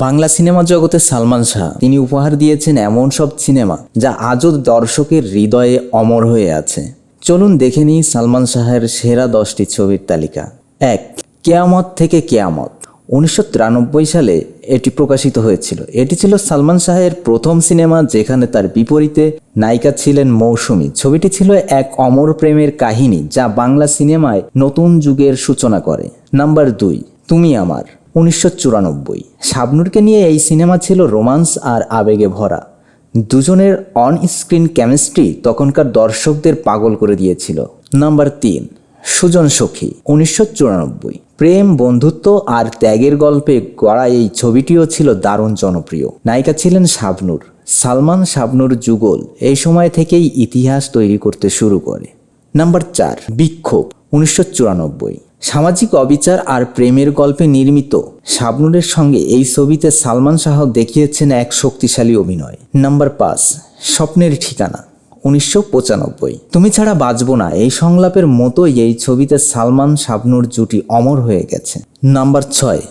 Bangla cinema জগতে সালমান শাহ, তিনি উপহার দিয়েছেন এমন সব সিনেমা যা আজও দর্শকের হৃদয়ে অমর হয়ে আছে। চলুন দেখে নিই সালমান শাহের সেরা দশটি ছবির তালিকা। এক, কেয়ামত থেকে কেয়ামত। উনিশশো তিরানব্বই সালে এটি প্রকাশিত হয়েছিল। এটি ছিল সালমান শাহের প্রথম সিনেমা যেখানে তার বিপরীতে নায়িকা ছিলেন মৌসুমী। ছবিটি ছিল এক অমর প্রেমের কাহিনী যা বাংলা সিনেমায় নতুন যুগের সূচনা করে। নাম্বার দুই, তুমি আমার। উনিশশো চুরানব্বই। শাবনুরকে নিয়ে এই সিনেমা ছিল রোমান্স আর আবেগে ভরা। দুজনের অন স্ক্রিন কেমিস্ট্রি তখনকার দর্শকদের পাগল করে দিয়েছিল। নাম্বার তিন, সুজন সখী, উনিশশো চুরানব্বই। প্রেম, বন্ধুত্ব আর ত্যাগের গল্পে গড়া এই ছবিটিও ছিল দারুণ জনপ্রিয়। নায়িকা ছিলেন শাবনুর। সালমান শাবনুর যুগল এই সময় থেকেই ইতিহাস তৈরি করতে শুরু করে। নাম্বার চার, বিক্ষোভ, উনিশশো চুরানব্বই। সামাজিক অবিচার আর প্রেমের গল্পে নির্মিত। শাবনুরের সঙ্গে এই ছবিতে সালমান শাহ দেখিয়েছেন এক শক্তিশালী অভিনয়। নাম্বার পাঁচ, স্বপ্নের ঠিকানা, উনিশশো পঁচানব্বই। তুমি ছাড়া বাঁচবো না, এই সংলাপের মতোই এই ছবিতে সালমান শাবনুর জুটি অমর হয়ে গেছে নাম্বার ছয়,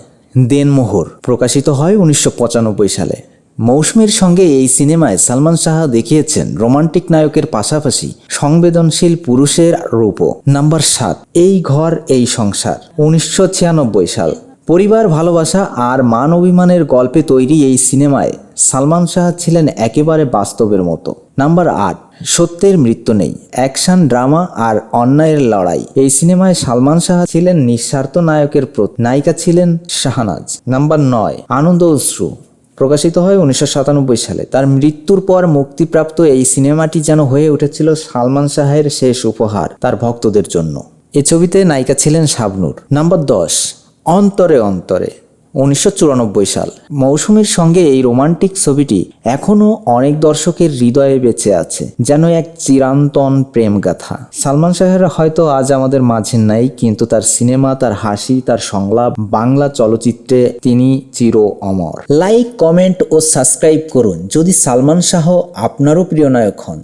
দেনমোহর, প্রকাশিত হয় উনিশশো পঁচানব্বই সালে। মৌসুমীর সঙ্গে এই সিনেমায় সালমান শাহ দেখিয়েছেন রোমান্টিক নায়কের পাশাপাশি সংবেদনশীল পুরুষের রূপও নাম্বার সাত, এই ঘর, এই সংসার। উনিশশো ছিয়ানব্বই সাল। পরিবার, ভালোবাসা আর মান অভিমানের গল্পে তৈরি এই সিনেমায় সালমান শাহ ছিলেন একেবারে বাস্তবের মতো। নাম্বার আট, সত্যের মৃত্যু নেই, অ্যাকশন, ড্রামা আর অন্যায়ের লড়াই। এই সিনেমায় সালমান শাহ ছিলেন নিঃস্বার্থ নায়কের প্রতি নায়িকা ছিলেন শাহনাজ। নাম্বার নয়, আনন্দ অশ্রু। প্রকাশিত হয় উনিশশো সাতানব্বই সালে। তার মৃত্যুর পর মুক্তিপ্রাপ্ত এই সিনেমাটি যেন হয়ে উঠেছিল সালমান শাহের শেষ উপহার তার ভক্তদের জন্য। এ ছবিতে নায়িকা ছিলেন শাবনুর। নাম্বার দশ, অন্তরে অন্তরে। উনিশশো চুরানব্বই সাল। মৌসুমীর সঙ্গে এই রোমান্টিক ছবিটি এখনও অনেক দর্শকের হৃদয়ে বেঁচে আছে, যেন এক চিরান্তন প্রেম গাথা সালমান শাহের হয়তো আজ আমাদের মাঝে নাই, কিন্তু তার সিনেমা, তার হাসি, তার সংলাপ, বাংলা চলচ্চিত্রে তিনি চির অমর। লাইক, কমেন্ট ও সাবস্ক্রাইব করুন, যদি সালমান শাহ আপনারও প্রিয় নায়ক হন।